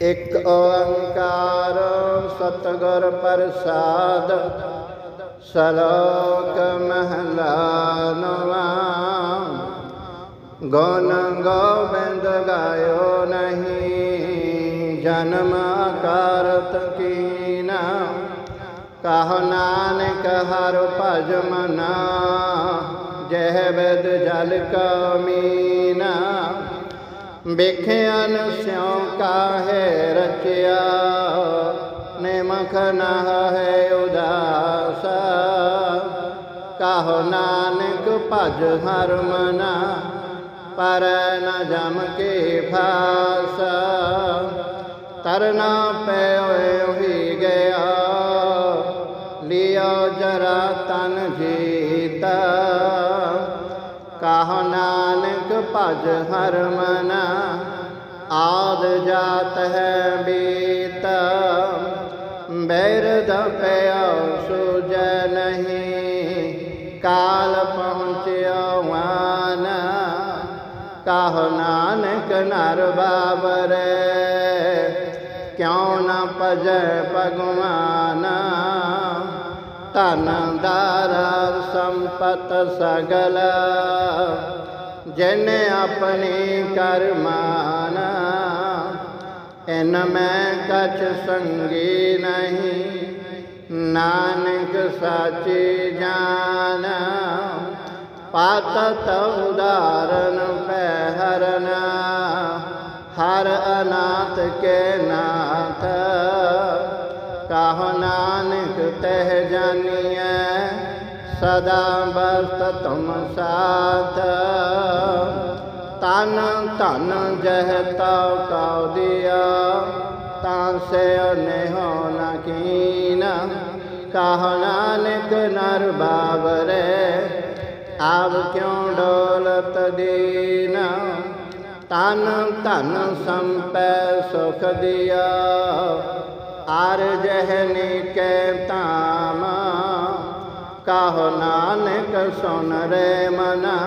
ਇਕ ਓੰਕਾਰ ਸਤਗੁਰ ਪ੍ਰਸਾਦ, ਸ਼ਲੋਕ ਮਹਲਾ ਨਵਾਂ ਗੁਣ ਗੋਬਿੰਦ ਗਾਇਓ ਨਹੀਂ, ਜਨਮ ਕਰਤ ਕੀਨਾ। ਕਹ ਨਾਨਕ ਹਰ ਭਜ ਮਨਾ ਜਹ ਵਿਦ ਜਲ ਕਮੀਨਾ ਬਿਖਿਆਨ ਸਿਉ ਕਾਹੇ ਰਚਿਆ, ਨਿਮਖ ਨਾ ਹੈ ਉਦਾਸ। ਕਾਹੋ ਨਾਨਕ ਭਜ ਹਰ ਮਨਾ, ਪਰ ਨ ਜਮ ਕੇ ਫਾਸ। ਤਰਨਾ ਪੈ ਹੋਈ ਗਿਆ ਲਿਓ ਜਰਾ ਤਨ ਜੀ। ਕਹ ਨਾਨਕ ਭਜ ਹਰ ਮਨਾ। ਆਦ ਜਾਤ ਹੈ ਬੀਤ। ਬੈਰਦ ਪਿਆ ਸੁਜੈ ਨਹੀਂ। ਕਾਲ ਪਹੁੰਚਿਆ ਵਾਨ ਕਹ ਨਾਨਕ ਨਰ ਬਾਬਰੇ। ਕਿਉ ਨਾ ਭਜੈ ਭਗਵਾਨ। ਧਨ ਦਾਰਾ ਸੰਪਤ ਸਗਲ, ਜਿਨ ਆਪਣੀ ਕਰਮਾਨ ਇਨ ਮੈਂ ਕਛ ਸੰਗੀ ਨਹੀਂ, ਨਾਨਕ ਸਾਚੀ ਜਾਨ। ਪਾਤਤ ਉਦਾਰਨ ਪੈ ਹਰਨਾ, ਹਰ ਅਨਾਥ ਕੇ ਨਾਥ। ਕਹ ਨਾਨਕ ਤਹਿ ਜਾਨੀਐ, ਸਦਾ ਬਸਤ ਤੁਮ ਸਾਥ। ਤਨ ਧਨ ਜਹ ਤਉ ਕਉ ਦਿਆ, ਤਾਂ ਸੇ ਨੇਹੋ ਨ ਕੀਨ। ਕਹ ਨਾਨਕ ਨਰ ਬਾਬਰੇ ਆਵ ਕਿਉ ਡੋਲਤ ਦੀਨ? ਤਨ ਧਨ ਸੰਪੈ ਸੁਖ ਦਿਆ ਆਰ ਜਹਨੀ ਕੈ ਤਾਮ, ਕਹੋ ਨਾਨਕ ਸੁਨ ਰੇ ਮਨਾ,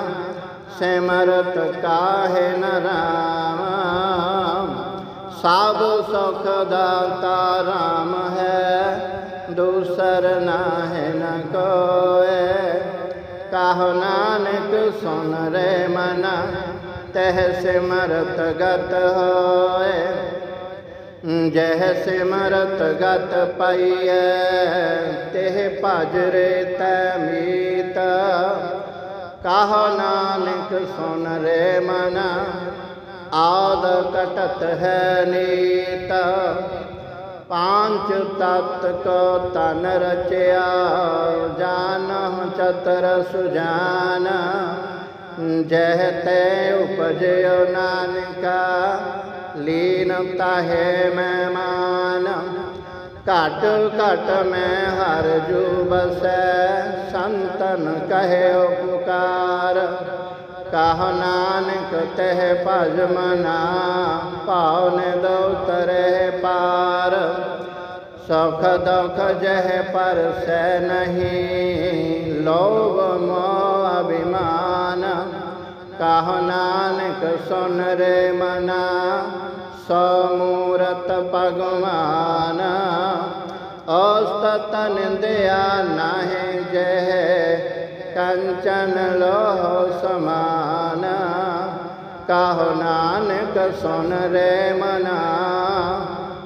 ਸਿਮਰਤ ਕਾਹੇ ਨ ਰਾਮ। ਸਭ ਸੁਖ ਦਾਤਾ ਰਾਮ ਹੈ, ਦੂਸਰ ਨਾਹਿ ਨ ਕੋਏ। ਕਹੋ ਨਾਨਕ ਸੁਨ ਰੇ ਮਨਾ, ਤਹਿ ਸਿਮਰਤ ਗਤ ਹੋਏ। ਜਹ ਸਿਮਰਤ ਗਤ ਪਾਈਐ, ਤਿਹ ਭਜ ਰੇ ਤੈ ਮੀਤ। ਕਹ ਨਾਨਕ ਸੁਨ ਰੇ ਮਨ, ਆਦ ਕਟਤ ਹੈ ਨੀਤ। ਪਾਂਚ ਤਤ ਕੋ ਤਨ ਰਚਿਆ, ਜਾਨਹੁ ਚਤਰ ਸੁਜਾਨ। ਜਹ ਤੈ ਉਪਜਿਓ ਨਾਨਕਾ ਲੀਨ ਤਾਹੇ ਮਹਿਮਾਨ ਮਾਨ। ਘਟ ਘਟ ਮੈਂ ਹਰ ਜੂ ਬਸੈ ਸੰਤਨ ਕਹਿਓ ਪੁਕਾਰ ਕਹ ਨਾਨਕ ਤਹਿ ਭਜ ਮਨਾ ਭਾਵ ਨੇ ਦਉ ਤਰੇ ਪਾਰ। ਸੁਖ ਦੁਖ ਜਹ ਪਰਸੈ ਨਹੀਂ, ਲੋਭ ਮੋਹ ਕਾਹ ਨਾਨਕ ਸੁਨ ਰੇ ਮਨਾ ਸੋ ਮੂਰਤ ਭਗਵਾਨ। ਔਸਤ ਨਿੰਦਿਆ ਨਾਹਿ ਜਹ ਕੰਚਨ ਲੋਹ ਸਮਾਨ। ਕਹੋ ਨਾਨਕ ਸੁਨ ਰੇ ਮਨਾ,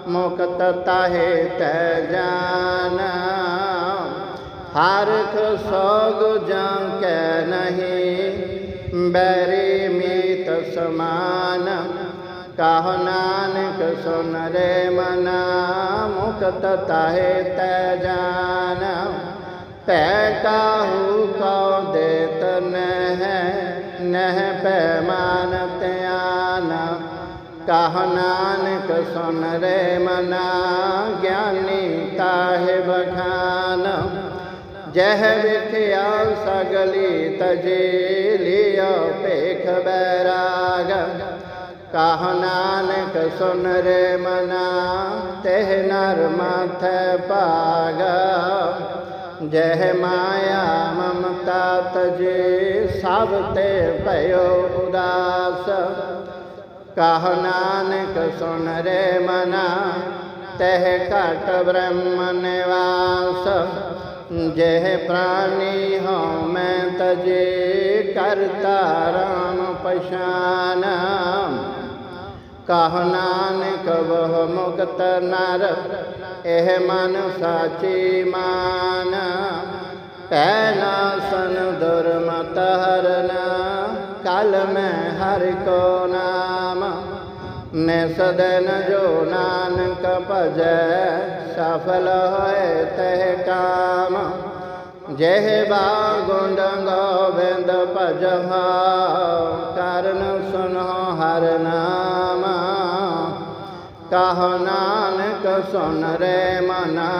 ਮੁਕਤ ਤਾਹੇ ਤੈ ਜਾਨ। ਹਰਖ ਸੋਗ ਜਾਂ ਕੈ ਨਹੀਂ ਬੈਰੀ ਮੀਤ ਸਮਾਨ ਕਹ ਨਾਨਕ ਸੁਨ ਰੇ ਮਨਾ ਮੁਕਤ ਤਾਹੇ ਤੈ ਜਾਨ ਪੈ ਕਾਹੂ ਕਉ ਦੇਤ ਨਹਿ ਨਹਿ ਪੈ ਮਾਨ ਧਿਆਨ ਕਹ ਨਾਨਕ ਸੁਨ ਰੇ ਮਨਾ ਗਿਆਨੀ ਤਾਹੇ ਬਖਾਨ ਜਹ ਵਿਖਿਆ ਸਗਲੀ ਤਜੇ ਲਿਓ ਭੇਖ ਬੈਰਾਗ। ਕਹ ਨਾਨਕ ਸੁਨ ਰੇ ਮਨਾ, ਤਹ ਨਰ ਮਾਥੈ ਭਾਗ। ਜਹ ਮਾਇਆ ਮਮਤਾ ਤਜੇ, ਸਭ ਤੇ ਭਇਓ ਉਦਾਸ। ਕਹ ਨਾਨਕ ਸੁਨ ਰੇ ਮਨਾ, ਤਹਿ ਘਟ ਬ੍ਰਹਮ ਨਿਵਾਸ। ਜਹ ਪ੍ਰਾਨੀ ਹਉ ਮੈਂ ਤਜੇ ਕਰਤਾ ਰਾਮ ਪਛਾਨ। ਕਹ ਨਾਨਕ ਬਹੁ ਮੁਕਤ ਨਰ, ਇਹ ਮਨ ਸਾਚੀ ਮਾਨ। ਪੈ ਨਾਸਨ ਦੁਰਮਤ ਹਰਨ, ਕਲ ਮੈਂ ਹਰ ਕੋ ਨਾਮ ਨਿਸ ਦਿਨ ਜੋ ਨਾਨਕ ਭਜੈ, ਸਫਲ ਹੋਏ ਤਹਿ ਕਾਮ। ਜਹ ਬਾਗੁੰਡ ਗੋਬਿੰਦ ਭਜਹਾ, ਕਰਨ ਸੁਨੋ ਹਰ ਨਾਮ। ਕਹ ਨਾਨਕ ਸੁਨ ਰੇ ਮਨਾ,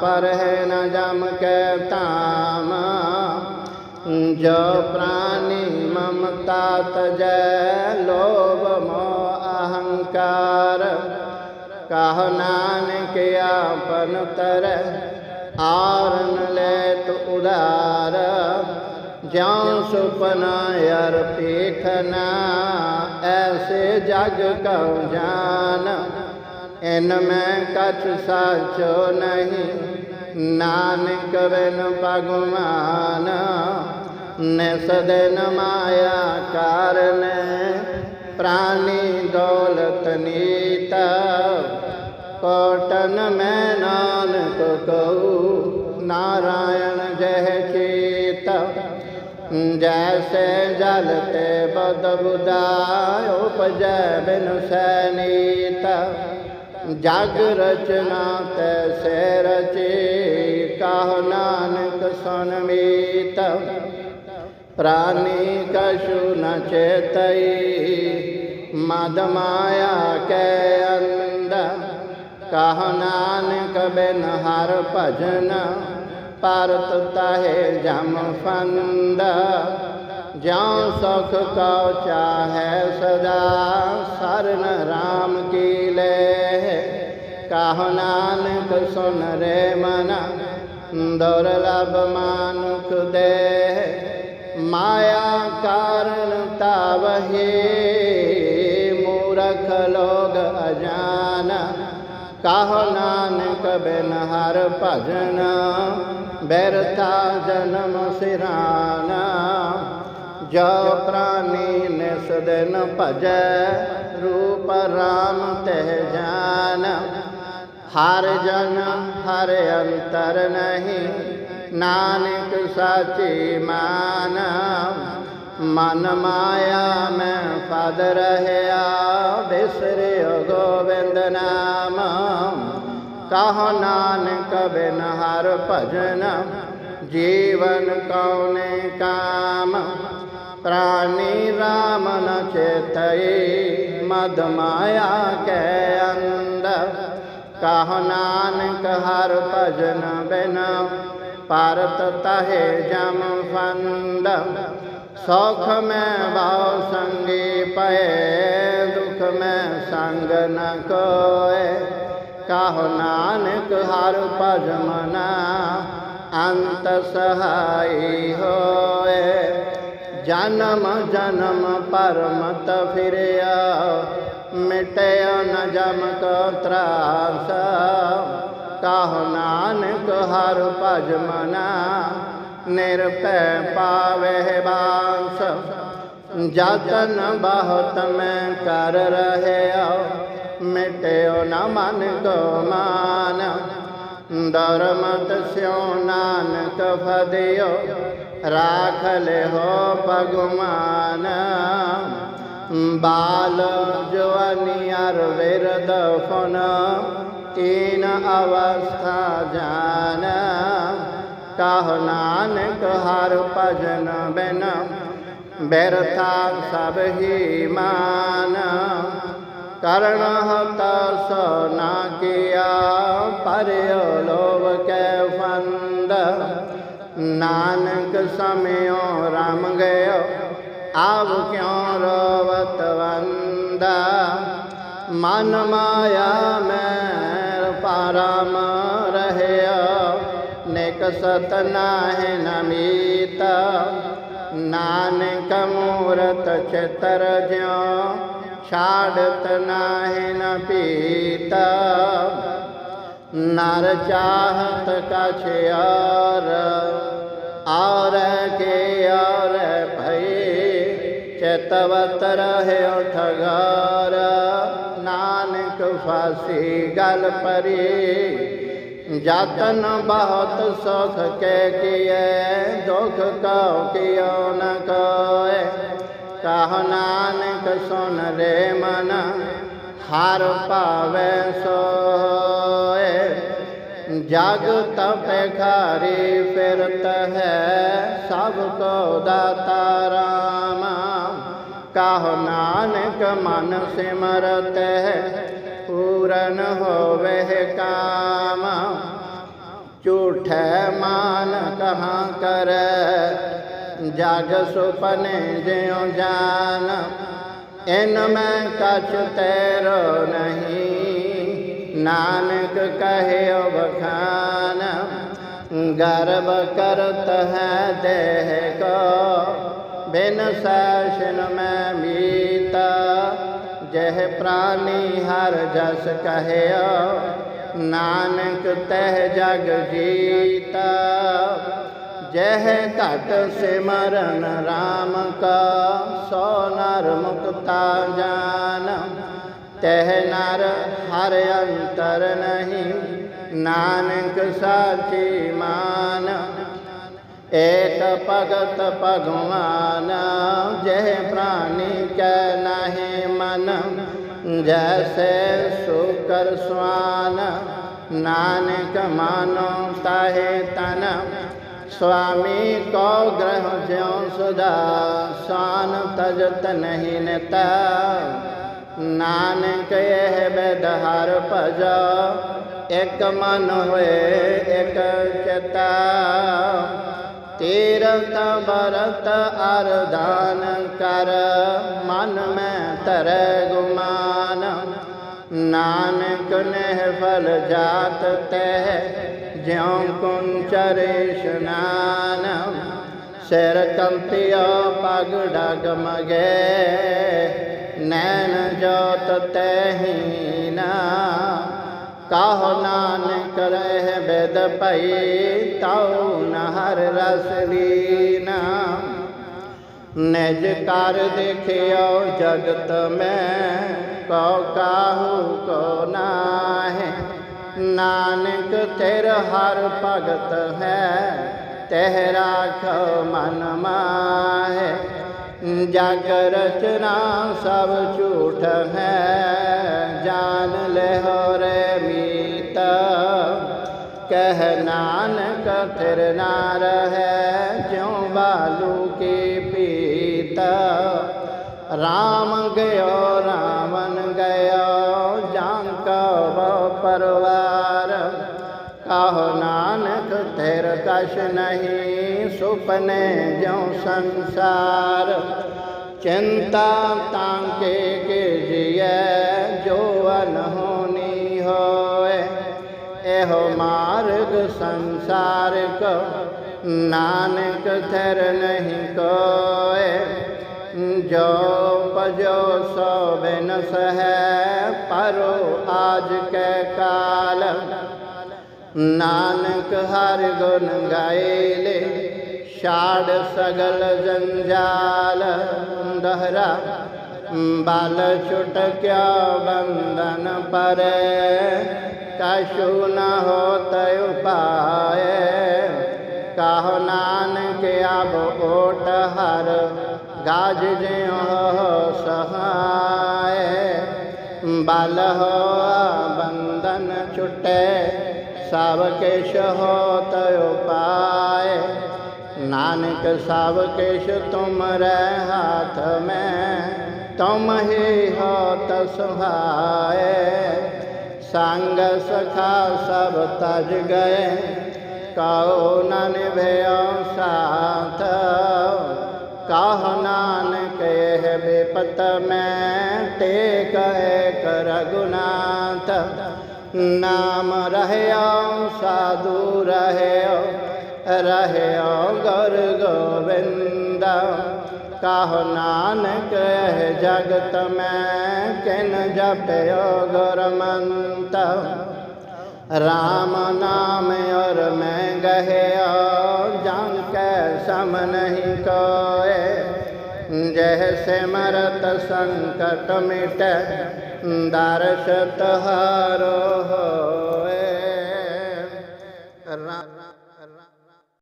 ਪਰ ਨ ਜਮ ਕੇ ਤਾਮ ਜੋ ਪ੍ਰਾਨੀ ਮਮਤਾ ਤਜੈ, ਲੋਭ ਮੋਹ ਅਹੰਕਾਰ ਕਹ ਨਾਨਕ ਆਪਨ ਤਰ ਆਰਨ ਲੈ ਤు ਉਦਾਰ ਜਾਂ ਸੁਪਨਾ ਯਰ ਪੇਖਨਾ ਐਸੇ ਜਗ ਕਉ ਜਾਨ। ਇਨ ਮੈਂ ਕਛ ਸਾਚੋ ਨਹੀਂ, ਨਾਨਕ ਬਿਨ ਭਗਵਾਨ। ਨਿਸ ਦਿਨ ਮਾਇਆ ਕਾਰਨ ਪ੍ਰਾਨੀ ਦੌਲਤ ਨੀਤ ਕੋਟਨ ਮੈਂ ਨਾਨਕ ਕਉ ਨਾਰਾਇਣ ਜਹ ਚੇਤ ਜੈਸੇ ਜਲ ਤੇ ਬਦ ਬੁਦਾਇ ਉਪਜੈ ਬਿਨ ਸੈਨੀਤ ਜਗ ਰਚਨਾ ਤੈਸੇ ਰਚੇ ਕਾਹ ਨਾਨਕ ਸੁਨ ਮੀਤ ਪ੍ਰਾਨੀ ਕਛੁ ਨ ਚੇਤਈ ਮਦ ਮਾਇਆ ਕੈ ਅੰਦ ਕਹ ਨਾਨਕ ਬਿਨ ਹਰ ਭਜਨ ਪਰਤ ਤਾਹੇ ਜਮ ਫੰਦ ਜਾਂ ਸੁਖ ਕਉ ਚਾਹੈ ਸਦਾ ਸਰਨ RAM ਕੀ ਲੈ ਕਹ ਨਾਨਕ ਸੁਨ ਰੇ ਮਨ ਦੁਰਲਭ ਮਾਨੁਖ ਦੇ ਮਾਇਆ ਕਾਰਨ ਤਾਵਹੀ, ਮੂਰਖ ਲੋਗ ਅਜਾਨ। ਕਾਹ ਨਾਨਕ ਬਿਨ ਹਰ ਭਜਨ ਬੈਰਤਾ ਜਨਮ ਸਿਰਾਨਾ। ਜੋ ਪ੍ਰਾਨੀ ਨਿਸ ਦਿਨ ਭਜੈ, ਰੂਪ RAM ਤਹਿ ਜਾਨ। ਹਰ ਜਨ ਹਰ ਅੰਤਰ ਨਹੀਂ ਨਾਨਕ ਸਾਚੀ ਮਾਨ ਮਨ ਮਾਇਆ ਮੈਂ ਫਦ ਰਹਿਆ ਬਿਸਰਿਓ ਗੋਬਿੰਦ ਨਾਮ। ਕਹ ਨਾਨਕ ਬਿਨ ਹਰ ਭਜਨ, ਜੀਵਨ ਕਉਨੇ ਕਾਮ। ਪ੍ਰਾਨੀ ਰਾਮ ਨ ਚੇਤਈ, ਮਦ ਮਾਇਆ ਕੈ ਅੰਦ ਕਹ ਨਾਨਕ ਹਰ ਭਜਨ ਬਿਨ ਭਾਰਤ ਤਹੇ ਜਮ ਫੰਦ, ਸੁਖ ਮੈਂ ਭਾਉ ਸੰਗੀ ਪਏ ਦੁਖ ਮੈਂ ਸੰਗ ਨ ਕੋਏ। ਕਹ ਨਾਨਕ ਹਰ ਭਜ ਮਨਾ, ਅੰਤ ਸਹਾਈ ਹੋਏ। ਜਨਮ ਜਨਮ ਪਰਮਤ ਫਿਰਿਆ, ਮਿਟਿਆ ਨ ਜਮ ਕੋ ਤਰਾਸ। ਕਹ ਨਾਨਕ, ਹਰ ਭਜ ਮਨਾ। ਨਿਰਭੈ ਪਾਵੇ ਬਾਸ। ਜਤਨ ਬਹੁਤ ਮੈਂ ਕਰ ਰਹਿਆ। ਮਿਟਿਓ ਨ ਮਨ ਕੋ ਦਰਮਤ ਸਿਉ ਨਾਨਕ ਫਦਿਓ। ਰਾਖ ਲਿਓ ਭਗਵਾਨ। ਬਾਲ ਜਵਾਨੀ ਅਰ ਵਿਰਦ ਫਨ। ਤੀਨ ਅਵਸਥਾ ਜਾਨ ਕਹ ਨਾਨਕ ਹਰ ਭਜਨ ਬਿਨ ਬਿਰਥਾ ਸਭ ਹੀ ਮਾਨ ਕਰਣ ਹਤ ਸੋ ਨਾ ਕੀਆ ਪਰਿਓ ਲੋਭ ਕੈ ਫੰਦ ਨਾਨਕ ਸਮਿਓ ਰਮ ਗਇਓ ਆਵ ਕਿਉ ਰੋਵਤ ਵੰਦਾ ਮਨ ਮਾਇਆ ਮੈਂ ਪਾਰਮ ਰਹਿਆ ਨਿਕ ਸਤ ਨਾਹਿ ਨਮੀਤ ਨਾਨਕ ਮੂਰਤ ਚਿਤਰ ਜਿਉ ਛਾੜਤ ਨਾਹਿ ਨ ਪੀਤਾ ਨਰ ਚਾਹਤ ਕਛ ਔਰ ਔਰ ਕੇ ਔਰ ਭਈ ਚਤਵਤ ਰਹਿਓ ਠਗਾਰ ਫਾਸੀ ਗਲ ਪਰੀ ਜਤਨ ਬਹੁਤ ਸੁਖ ਕੇ ਕੀਏ ਦੁਖ ਕਉ ਕਿਉ ਨ ਕੋਏ ਕਹ ਨਾਨਕ ਸੁਨ ਰੇ ਮਨ, ਹਰ ਭਾਵੇ ਸੋਏ ਜਗ ਤਪ ਖਾਰੀ ਫਿਰਤ ਹੈ, ਸਭ ਕੋ ਦਾਤਾ ਰਾਮ। ਕਹ ਨਾਨਕ ਮਨ ਸਿਮਰਤ ਹੈ ਪੂਰਨ ਹੋਵੇ ਕਾਮ। ਝੂਠੈ ਮਾਨ ਕਹਾਂ ਕਰੈ? ਜਗ ਸੁਪਨੇ ਜਿਉ ਜਾਨ। ਇਨ ਮੈਂ ਕਛ ਤੈਰੋ ਨਹੀਂ। ਨਾਨਕ ਕਹਿਓ ਬਖਾਨ ਗਰਬ ਕਰਤ ਹੈ ਦੇਹ ਕੋ। ਬਿਨ ਸੈਸ਼ਨ ਮੈਂ ਮੀਤਾ। ਜਹ ਪ੍ਰਾਨੀ ਹਰ ਜਸ ਕਹਿਓ ਨਾਨਕ ਤਹਿ ਜਗ ਜੀਤਾ ਜਹ ਘਟ ਸਿਮਰਨ RAM ਕਾ ਸੋ ਨਰ ਮੁਕਤਾ ਜਾਨ ਤਹ ਨਰ ਹਰ ਅੰਤਰ ਨਹੀਂ ਨਾਨਕ ਸਾਚੀ ਮਾਨ ਏਕ ਭਗਤ ਭਗਵਾਨ ਜਹ ਪ੍ਰਾਨੀ ਕੈ ਨਾਹੀ ਮਨ ਜੈਸੇ ਸੁਕਰ ਸਵਾਨ ਨਾਨਕ ਮਾਨੋ ਤਾਹੇ ਤਨ। ਸੁਆਮੀ ਕੋ ਗ੍ਰਹ ਜਿਉ ਸੁਦਾ ਸਾਨ ਤਜਤ ਨਹੀਂ ਨਤਾ। ਨਾਨਕ ਇਹ ਬੇਦ ਹਰ ਭਜਾ, ਇਕ ਮਨ ਹੋਏ ਇਕ ਚਿਤਾ। ਤੀਰਤ ਬਰਤ ਅਰਦਾਨ ਕਰ, ਮਨ ਮੈਂ ਤਰੈ ਗੁਮਾਨ। ਨਾਨਕ ਨਹਿ ਫਲ ਜਾਤ ਤੈ ਜਿਉ ਕੁੰਚਰੇ ਇਸ਼ਨਾਨ ਸਿਰ ਕੰਪਿਓ ਪਗ ਡਗ ਮਗੇ, ਨੈਣ ਜੋਤ ਤਹਿ ਨਾ ਕਾਹ ਨਾਨਕ ਰਹਿ ਬੇਦ ਭਈ, ਤਉ ਨਹਰ ਰਸ ਲੀਨਾ। ਨਿਜ ਕਰ ਦੇਖਿਓ ਜਗਤ ਮੈਂ, ਕਉ ਕਾਹੂ ਕੋ ਨਾਹਿ। ਨਾਨਕ ਤੇਰ ਹਰ ਭਗਤ ਹੈ, ਤਹਿ ਰਾਖ ਮਨ ਮਾਹੇ। ਜਗ ਰਚਨਾ ਸਭ ਝੂਠ ਹੈ। ਜਾਨ ਲਿਓ ਰੇ ਮੀਤ ਕਹਿ ਨਾਨਕ ਫਿਰ ਨਾ ਰਹੈ ਜਿਉ ਬਾਲੂ ਕੀ ਪੀਤ ਰਾਮ ਗਇਓ ਰਾਵਨ ਗਇਓ ਜਾਂ ਕਉ ਪਰਵਾਰ ਕਹੋ ਨਾਨਕ ਤੇਰ ਕਛ ਨਹੀਂ ਸੁਪਨੇ ਜਿਉ ਸੰਸਾਰ ਚਿੰਤਾ ਤਾਂਕੇ ਕੇ ਜੀਐ ਜੋ ਅਨਹੋਨੀ ਹੋਏ। ਇਹੋ ਮਾਰਗ ਸੰਸਾਰਿਕ ਨਾਨਕ ਥਰ ਨਹੀਂ ਕੋਏ। ਜੋ ਪਜੋ ਸੋ ਬਿਨਸ ਹੈ ਪਰੋ ਆਜ ਕੈ ਕਾਲ। ਨਾਨਕ ਹਰ ਗੁਣ ਗਾਇਲੇ, ਛਾੜ ਸਗਲ ਜੰਜਾਲ। ਦਹਰਾ ਬਲ ਛੁਟਕਿਆ ਬੰਧਨ ਪਰੇ ਕਛੂ ਨ ਹੋਤ ਉਪਾਏ ਕਾਹ ਨਾਨਕ ਅਬ ਓਟ ਹਰ ਗਾਜ ਜਿਉ ਸਹਾਏ ਬਲ ਹੋ ਬੰਧਨ ਛੁਟੇ ਸਭ ਕਿਛ ਹੋਤ ਉਪਾਏ ਨਾਨਕ ਸਭ ਕਿਛ ਤੁਮਰੇ ਹਾਥ ਮੈਂ, ਤੁਮ ਹੀ ਹੋਤ ਸੁਹਾਏ। ਸੰਗ ਸਖਾ ਸਭ ਤਜ ਗਏ, ਕਉ ਨ ਨਿਭਿਓ ਸਾਥ। ਕਾਹ ਨਾਨਕ ਇਹ ਬੇਪਤ ਮੈਂ, ਟੇਕ ਏਕ ਰਗੁਨਾਥ ਨਾਮ ਰਹਿਓ ਸਾਧੂ ਰਹਿਓ ਰਹਿਓ ਗੁਰ ਗੋਬਿੰਦ ਕਾਹ ਨਾਨਕ ਇਹ ਜਗਤ ਮੈਂ ਕਿਨ ਜਪਿਓ ਗੁਰਮੰਤ ਰਾਮ ਨਾਮ ਔਰ ਮੈਂ ਗਹਿਆ ਜੰ ਕੈ ਸਮ ਨਹੀਂ ਕੋਏ ਜਹ ਸਿਮਰਤ ਸੰਕਟ ਮਿਟੈ ਦਰਸ਼ ਤਹਾਰੋ ਹੋਏ